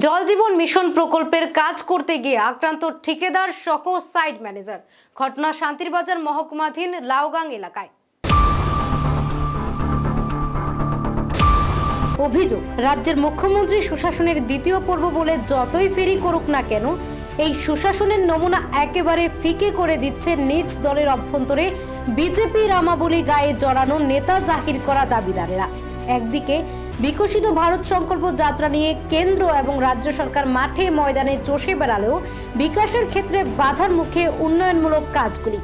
জল জীবন মিশন প্রকল্পের কাজ করতে গিয়ে আক্রান্ত ঠিকাদার সহ সাইট ম্যানেজার। ঘটনা শান্তিরবাজার মহকুমাধীন লাউগাং এলাকায়। অভিযোগ, রাজ্যের মুখ্যমন্ত্রী সুশাসনের দ্বিতীয় পর্ব বলে যতই ফেরি করুক না কেন, এই সুশাসনের নমুনা একেবারে ফিকে করে দিচ্ছে নিজ দলের অভ্যন্তরে বিজেপি রামাবলী গায়ে জড়ানো নেতা জাহির করা দাবিদারেরা। একদিকে বিকশিত ভারত সংকল্প যাত্রা নিয়ে কেন্দ্র এবং রাজ্য সরকার মাঠে ময়দানে চষে বেড়ালেও বিকাশের ক্ষেত্রে বাধার মুখে উন্নয়নমূলক কাজগুলি।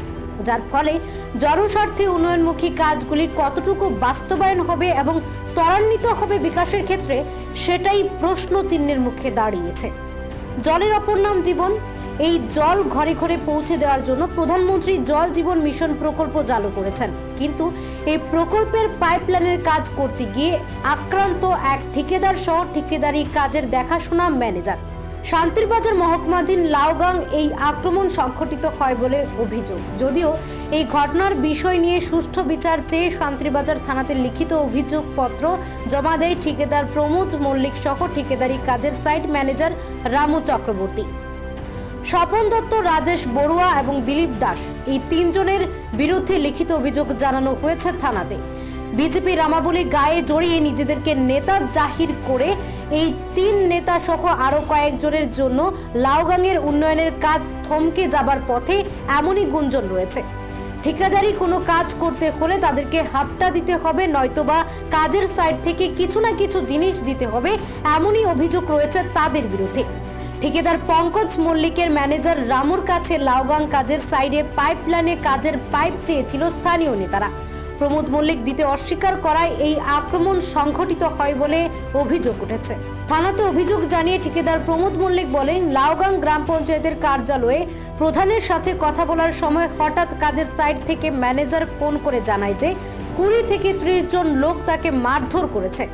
যার ফলে জনস্বার্থে উন্নয়নমুখী কাজগুলি কতটুকু বাস্তবায়ন হবে এবং ত্বরান্বিত হবে বিকাশের ক্ষেত্রে, সেটাই প্রশ্ন চিহ্নের মুখে দাঁড়িয়েছে। জলের অপর নাম জীবন এই জল ঘরে ঘরে পৌঁছে দেওয়ার জন্য প্রধানমন্ত্রী জল জীবন মিশন প্রকল্প চালু করেছেন। কিন্তু এই প্রকল্পের পাইপলাইনের কাজ করতে গিয়ে আক্রান্ত এক ঠিকাদার সহ ঠিকাদারি কাজের দেখাশোনা ম্যানেজার শান্তিরবাজার মহকুমাধীন লাউগাং এই আক্রমণ সংঘটিত হয় বলে অভিযোগ। যদিও এই ঘটনার বিষয় নিয়ে সুষ্ঠু বিচার চেয়ে শান্তিরবাজার থানাতে লিখিত অভিযোগপত্র জমা দেয় ঠিকাদার প্রমোদ মল্লিক সহ ঠিকাদারি কাজের সাইট ম্যানেজার রামু চক্রবর্তী। স্বপন দত্ত, রাজেশ বড়ুয়া এবং দিলীপ দাস এই তিনজনের বিরুদ্ধে লিখিত অভিযোগ জানানো হয়েছে থানাতে। বিজেপি রামাবলী গায়ে জড়িয়ে নিজেদেরকে নেতা জাহির করে এই তিন নেতা সহ আরও কয়েকজনের জন্য লাউগাংয়ের উন্নয়নের কাজ থমকে যাবার পথে এমনই গুঞ্জন রয়েছে। ঠিকাদারি কোনো কাজ করতে হলে তাদেরকে হাতটা দিতে হবে, নয়তোবা কাজের সাইড থেকে কিছু না কিছু জিনিস দিতে হবে, এমনই অভিযোগ রয়েছে তাদের বিরুদ্ধে। ঠিকাদার পঙ্কজ মল্লিকের ম্যানেজার রামুর কাছে লাউগাং কাজের সাইডে পাইপলাইনে কাজের পাইপ চেয়েছিল স্থানীয় নেতারা। প্রমোদ মল্লিক দিতে অস্বীকার করায় এই আক্রমণ সংঘটিত হয় বলে অভিযোগ উঠেছে। থানাতে অভিযোগ জানিয়ে ঠিকাদার প্রমোদ মল্লিক বলেন লাউগাং গ্রাম পঞ্চায়েতের কার্যালয়ে প্রধানের সাথে কথা বলার সময় হঠাৎ কাজের সাইড থেকে ম্যানেজার ফোন করে জানায় যে কুড়ি থেকে ত্রিশ জন লোক তাকে মারধর করেছে।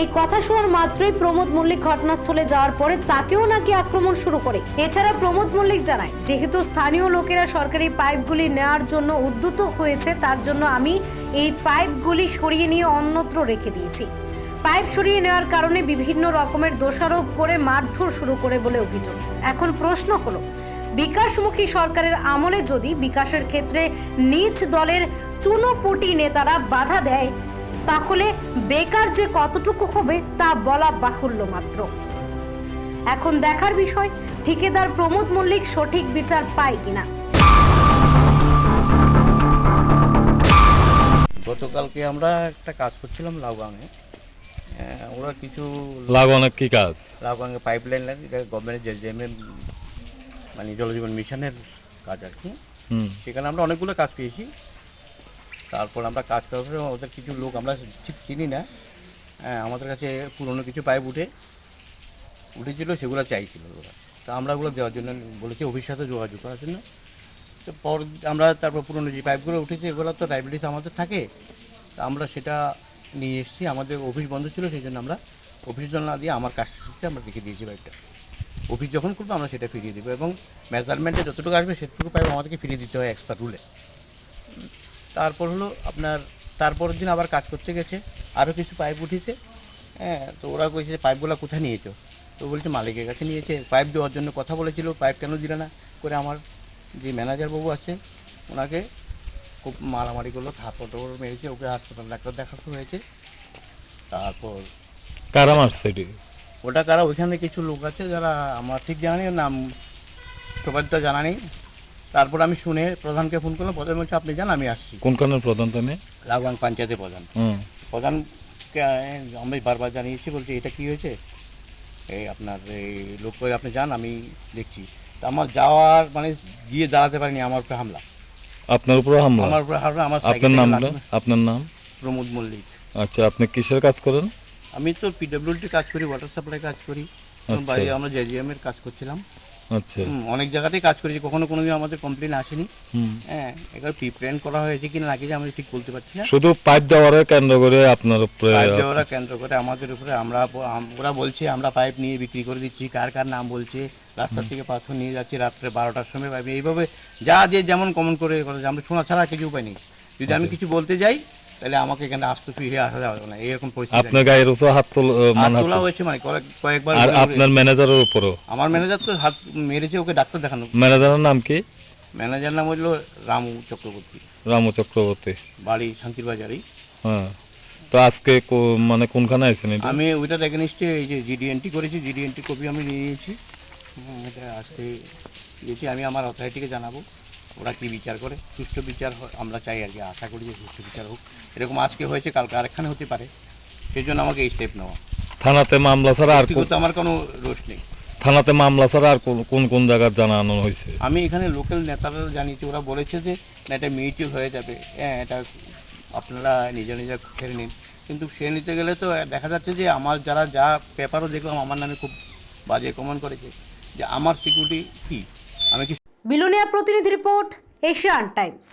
এই কথা শোনার মাত্রই প্রমোদ মল্লিক ঘটনাস্থলে যাওয়ার পরে তাকেও নাকি আক্রমণ শুরু করে। এছাড়া প্রমোদ মল্লিক জানায়, যেহেতু স্থানীয় লোকেরা সরকারি পাইপগুলি নেওয়ার জন্য উদ্যত হয়েছে, তার জন্য আমি এই পাইপগুলি সরিয়ে নিয়ে অন্যত্র রেখে দিয়েছি। পাইপ সরিয়ে নেওয়ার কারণে বিভিন্ন রকমের দোষারোপ করে মারধর শুরু করে বলে অভিযোগ। এখন প্রশ্ন হলো, বিকাশমুখী সরকারের আমলে যদি বিকাশের ক্ষেত্রে নিজ দলের চুনোপুটি নেতারা বাধা দেয় তাহলে বেকার যে কতটুকু হবে তা বলা বাহুল্য মাত্র। এখন দেখার বিষয় ঠিকাদার প্রমোদ মল্লিক সঠিক বিচার পায় কিনা। গতকালকে আমরা একটা কাজ করছিলাম লাউগাঙে। ওরা কিছু লাগানো কি কাজ? লাউগাঙে পাইপ লাইন এটা গভর্নমেন্টের যে জেমে মানে জলজীবন মিশনের কাজ আর কি। হুম। সেখানে আমরা অনেকগুলো কাজ পেয়েছি। তারপর আমরা কাজ করার পরে ওদের কিছু লোক আমরা ঠিক চিনি না। হ্যাঁ, আমাদের কাছে পুরনো কিছু পাইপ উঠে উঠেছিল সেগুলো চাইছিল ওরা। তা আমরা ওগুলো দেওয়ার জন্য বলেছি অফিসের সাথে যোগাযোগ করার জন্য। তো পর আমরা তারপর পুরনো যে পাইপগুলো উঠেছে এগুলো তো ডায়াবেটিস আমাদের থাকে। তা আমরা সেটা নিয়ে এসেছি আমাদের অফিস বন্ধ ছিল সেই জন্য আমরা অফিস জন্য না দিয়ে আমার কাজটা আমরা রেখে দিয়েছি পাইপটা। অফিস যখন করব আমরা সেটা ফিরিয়ে দেবো এবং মেজারমেন্টে যতটুকু আসবে সেটুকু পাইপ আমাদেরকে ফিরিয়ে দিতে হয় এক্সট্রা রুলে তারপর হলো আপনার তারপরের দিন আবার কাজ করতে গেছে আরও কিছু পাইপ উঠেছে হ্যাঁ তো ওরা কইছে যে পাইপগুলো কোথায় নিয়েছো তো বলছে মালিকের কাছে নিয়েছে পাইপ দেওয়ার জন্য কথা বলেছিল পাইপ কেন দিলে না? করে আমার যে ম্যানেজার বাবু আছে ওনাকে খুব মারামারি করল থাপড় টাপড় মেরেছে ওকে হাসপাতাল ডাক্তার দেখাতে হয়েছে। তারপর কারা মারছে ওটা কারা? ওইখানে কিছু লোক আছে যারা আমার ঠিক জানা নেই নাম সবার তো জানা নেই। তারপর আমি শুনে প্রধানকে ফোন করলাম প্রধান বলছে আপনি যান আমি আসছি। কোন কোন প্রধান তুমি লাগান পঞ্চায়েতের প্রধান। প্রধানকে আমি বারবার জানিয়েছি বলছি এটা কি হয়েছে? এই আপনার এই লোক করে আপনি যান আমি দেখছি। তা আমার যাওয়ার মানে গিয়ে দাঁড়াতে পারিনি আমার উপরে হামলা। আপনার উপরে হামলা? আমার উপরে হামলা আমার আপনার নাম আপনার নাম? প্রমোদ মল্লিক। আচ্ছা আপনি কিসের কাজ করেন? আমি তো পিডব্লিউডি কাজ করি ওয়াটার সাপ্লাই কাজ করি। আচ্ছা। বাইরে আমরা জেজিএম এর কাজ করছিলাম। আচ্ছা। অনেক জায়গাতেই কাজ করেছি কখনো কোনোদিন আমাদের কমপ্লেন আসেনি। হ্যাঁ এবার প্রিপ্রেন্ট করা হয়েছে কিনা নাকি যে আমি ঠিক বলতে পারছি না। শুধু পাইপ দেওয়ারে কেন্দ্র করে আপনার উপরে পাইপ দেওয়ারা কেন্দ্র করে আমাদের উপরে আমরা ওরা বলছে আমরা পাইপ নিয়ে বিক্রি করে দিচ্ছি কার কার নাম বলছে রাস্তা থেকে পাথর নিয়ে যাচ্ছি রাত্রে বারোটার সময় পাইপ এইভাবে যা যে যেমন কমন করে করে আমরা শোনা ছাড়া কিছু উপায় নেই। যদি আমি কিছু বলতে যাই তাহলে আমাকে এখানে আসতে ফিরে আসা যাবে না এরকম পরিস্থিতি আপনার গায়ের উপর হাত তোলা। হয়েছে মানে কয়েক- কয়েকবার আর আপনার ম্যানেজারের উপরও? আমার ম্যানেজার তো হাত মেরেছে ওকে ডাক্তার দেখানো। ম্যানেজারের নাম কি? ম্যানেজার নাম হলো রামু চক্রবর্তী। রামু চক্রবর্তী। বাড়ি শান্তির বাজারেই হ্যাঁ। তো আজকে মানে কোনখানে আছেন আমি ওইটার এগেনিস্টে এই যে জিডিএনটি করেছি জিডিএনটি কপি আমি নিয়ে নিয়েছি। আজকে দিয়েছি আমি আমার অথরিটিকে জানাব। ওরা কি বিচার করে? সুষ্ঠু বিচার আমরা চাই আর কি আশা করি যে সুষ্ঠু বিচার হোক। এরকম আজকে হয়েছে কালকে আরেকখানে হতে পারে। সেই জন্য আমাকে এই স্টেপ নেওয়া। থানাতে মামলা ছাড়া আর আমার কোনো রোষ নেই। থানাতে মামলা ছাড়া আর কোন- কোন জায়গার জানানো হয়েছে? আমি এখানে লোকাল নেতারা জানিয়েছি ওরা বলেছে যে এটা মিউচুয়াল হয়ে যাবে। হ্যাঁ এটা আপনারা নিজে নিজে খেয়ে নিন। কিন্তু সে নিতে গেলে তো দেখা যাচ্ছে যে আমার যারা যা পেপারও দেখলাম আমার নামে খুব বাজে কমেন্ট করেছে যে আমার সিকিউরিটি কী? আমি কি বিলোনিয়া প্রতিনিধি রিপোর্ট এশিয়ান টাইমস।